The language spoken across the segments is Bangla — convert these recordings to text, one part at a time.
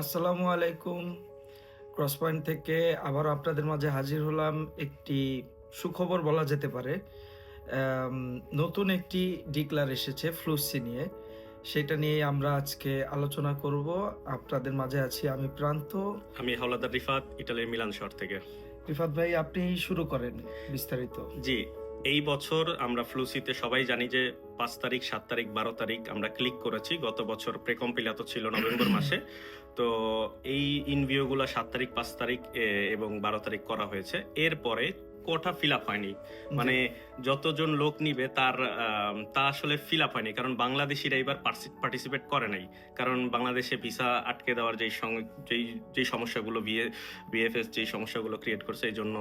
আসসালামু আলাইকুম। ক্রস পয়েন্ট থেকে আবার আপনাদের মাঝে হাজির হলাম একটি সুখবর বলা যেতে পারে। নতুন একটি ডিক্লার এসেছে ফ্লুসি নিয়ে। সেটা নিয়ে আমরা আজকে আলোচনা করব। আপনাদের মাঝে আছি আমি প্রান্ত। আমি হাওলাদার রিফাত ইটালির মিলান শহর থেকে। রিফাত ভাই আপনি শুরু করেন বিস্তারিত। জি এই বছর আমরা ফ্লুসিতে সবাই জানি যে পাঁচ তারিখ, সাত তারিখ, বারো তারিখ আমরা ক্লিক করেছি। গত বছর প্রেকম্পিলা তো ছিল নভেম্বর মাসে। তো এই ইনভিউগুলো সাত তারিখ, পাঁচ তারিখ এবং বারো তারিখ করা হয়েছে। এরপরে কোটা ফিল আপ হয়নি। মানে যতজন লোক নিবে তার তা আসলে ফিল আপ হয়নি। কারণ বাংলাদেশিরা এবার পার্টিসিপেট করে নাই। কারণ বাংলাদেশে ভিসা আটকে দেওয়ার যেই যেই যেই সমস্যাগুলো বিএ বিএফএস যেই সমস্যাগুলো ক্রিয়েট করছে এই জন্য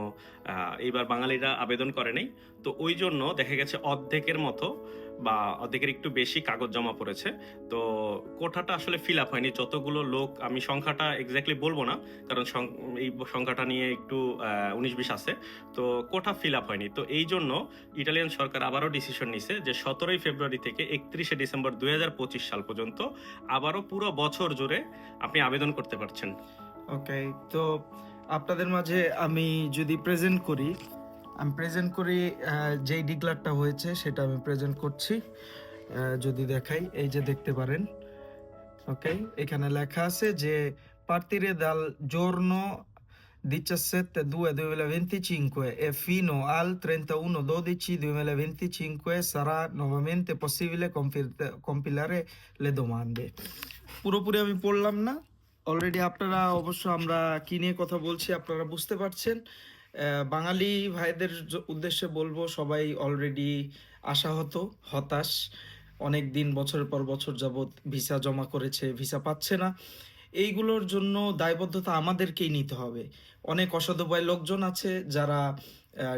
এইবার বাঙালিরা আবেদন করে নাই। তো ওই জন্য দেখা গেছে অর্ধেকের মতো বা অর্ধেকের একটু বেশি কাগজ জমা পড়েছে। তো কোঠাটা আসলে ফিল আপ হয়নি। যতগুলো লোক, আমি সংখ্যাটা এক্স্যাক্টলি বলব না, কারণ এই সংখ্যাটা নিয়ে একটু উনিশ বিশ আছে। তো কোঠা ফিল আপ হয়নি। তো এই জন্য ইটালিয়ান সরকার আবারও ডিসিশন নিছে যে সতেরোই ফেব্রুয়ারি থেকে একত্রিশে ডিসেম্বর দুই হাজার পঁচিশ সাল পর্যন্ত আবারও পুরো বছর জুড়ে আপনি আবেদন করতে পারছেন। ওকে তো আপনাদের মাঝে আমি যদি প্রেজেন্ট করি আমি প্রেজেন্ট করি যেই ডিক্লারটা হয়েছে সেটা আমি প্রেজেন্ট করছি যদি দেখাই, এই যে দেখতে পারেন, ওকে? এখানে লেখা আছে যে partire dal giorno 17-2-2025 e fino al 31-12-2025 sarà nuovamente possibile compil- compilare le domande পুরোপুরি আমি পড়লাম না। অলরেডি আপনারা অবশ্য আমরা কি নিয়ে কথা বলছি আপনারা বুঝতে পারছেন। বাঙালি ভাইদের উদ্দেশ্যে বলব, সবাই অলরেডি আশাহত, হতাশ। অনেক দিন, বছরের পর বছর যাবৎ ভিসা জমা করেছে, ভিসা পাচ্ছে না। এইগুলোর জন্য দায়বদ্ধতা আমাদেরকেই নিতে হবে। অনেক অসদুপায় লোকজন আছে যারা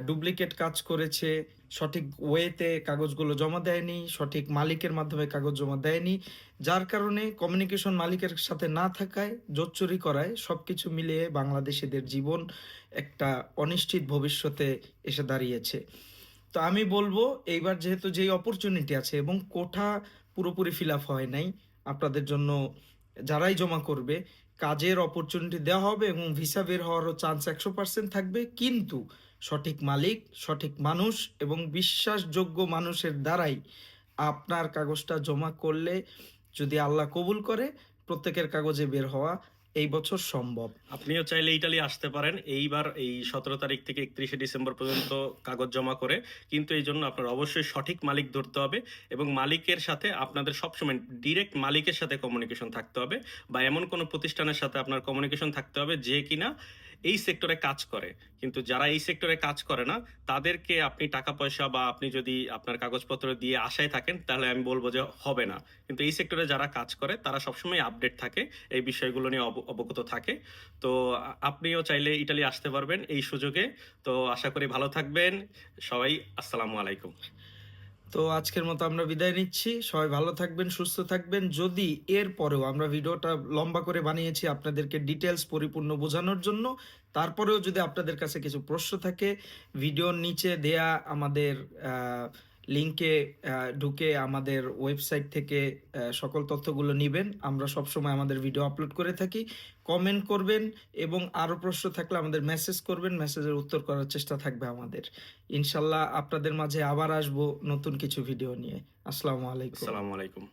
ডুপ্লিকেট কাজ করেছে, সঠিক ওয়েতে কাগজগুলো জমা দেয়নি, সঠিক মালিকের মাধ্যমে কাগজ জমা দেয়নি, যার কারণে কমিউনিকেশন মালিকের সাথে না থাকায়, জোচ্চুরি করায় সব কিছু মিলিয়ে বাংলাদেশিদের জীবন একটা অনিশ্চিত ভবিষ্যতে এসে দাঁড়িয়েছে। তো আমি বলব, এইবার যেহেতু যেই অপরচুনিটি আছে এবং কোঠা পুরোপুরি ফিল আপ হয় নাই, আপনাদের জন্য যারাই জমা করবে, কাজের অপরচুনিটি দেওয়া হবে এবং ভিসা বের হওয়ারও চান্স একশো পার্সেন্ট থাকবে। কিন্তু সঠিক মালিক, সঠিক মানুষ এবং বিশ্বাসযোগ্য মানুষের দ্বারাই আপনার কাগজটা জমা করলে যদি আল্লাহ কবুল করে, প্রত্যেকের কাগজে বের হওয়া এই বছর সম্ভব। আপনিও চাইলে ইটালি আসতে পারেন। এইবার এই সতেরো তারিখ থেকে একত্রিশে ডিসেম্বর পর্যন্ত কাগজ জমা করে। কিন্তু এই জন্য আপনার অবশ্যই সঠিক মালিক ধরতে হবে এবং মালিকের সাথে আপনাদের সবসময় ডিরেক্ট মালিকের সাথে কমিউনিকেশন থাকতে হবে বা এমন কোনো প্রতিষ্ঠানের সাথে আপনার কমিউনিকেশন থাকতে হবে যে কিনা এই সেক্টরে কাজ করে। কিন্তু যারা এই সেক্টরে কাজ করে না, তাদেরকে আপনি টাকা পয়সা বা আপনি যদি আপনার কাগজপত্র দিয়ে আশায় থাকেন, তাহলে আমি বলব যে হবে না। কিন্তু এই সেক্টরে যারা কাজ করে, তারা সবসময় আপডেট থাকে, এই বিষয়গুলো নিয়ে অব- অবগত থাকে। তো আপনিও চাইলে ইটালি আসতে পারবেন এই সুযোগে। তো আশা করি ভালো থাকবেন। সবাই আসসালামু আলাইকুম। তো আজকের মতো আমরা বিদায় নিচ্ছি। সবাই ভালো থাকবেন, সুস্থ থাকবেন। যদি এর পরেও আমরা ভিডিওটা লম্বা করে বানিয়েছি আপনাদেরকে ডিটেলস পরিপূর্ণ বোঝানোর জন্য, তারপরেও যদি আপনাদের কাছে কিছু প্রশ্ন থাকে ভিডিওর নিচে দেয়া আমাদের লিংকে ঢুকে আমাদের ওয়েবসাইট থেকে সকল তথ্যগুলো নেবেন। আমরা সবসময় আমাদের ভিডিও আপলোড করে থাকি। কমেন্ট করবেন এবং আরও প্রশ্ন থাকলে আমাদের মেসেজ করবেন। মেসেজের উত্তর করার চেষ্টা থাকবে আমাদের। ইনশাল্লাহ আপনাদের মাঝে আবার আসব নতুন কিছু ভিডিও নিয়ে। আসসালামু আলাইকুম। আসসালামু আলাইকুম।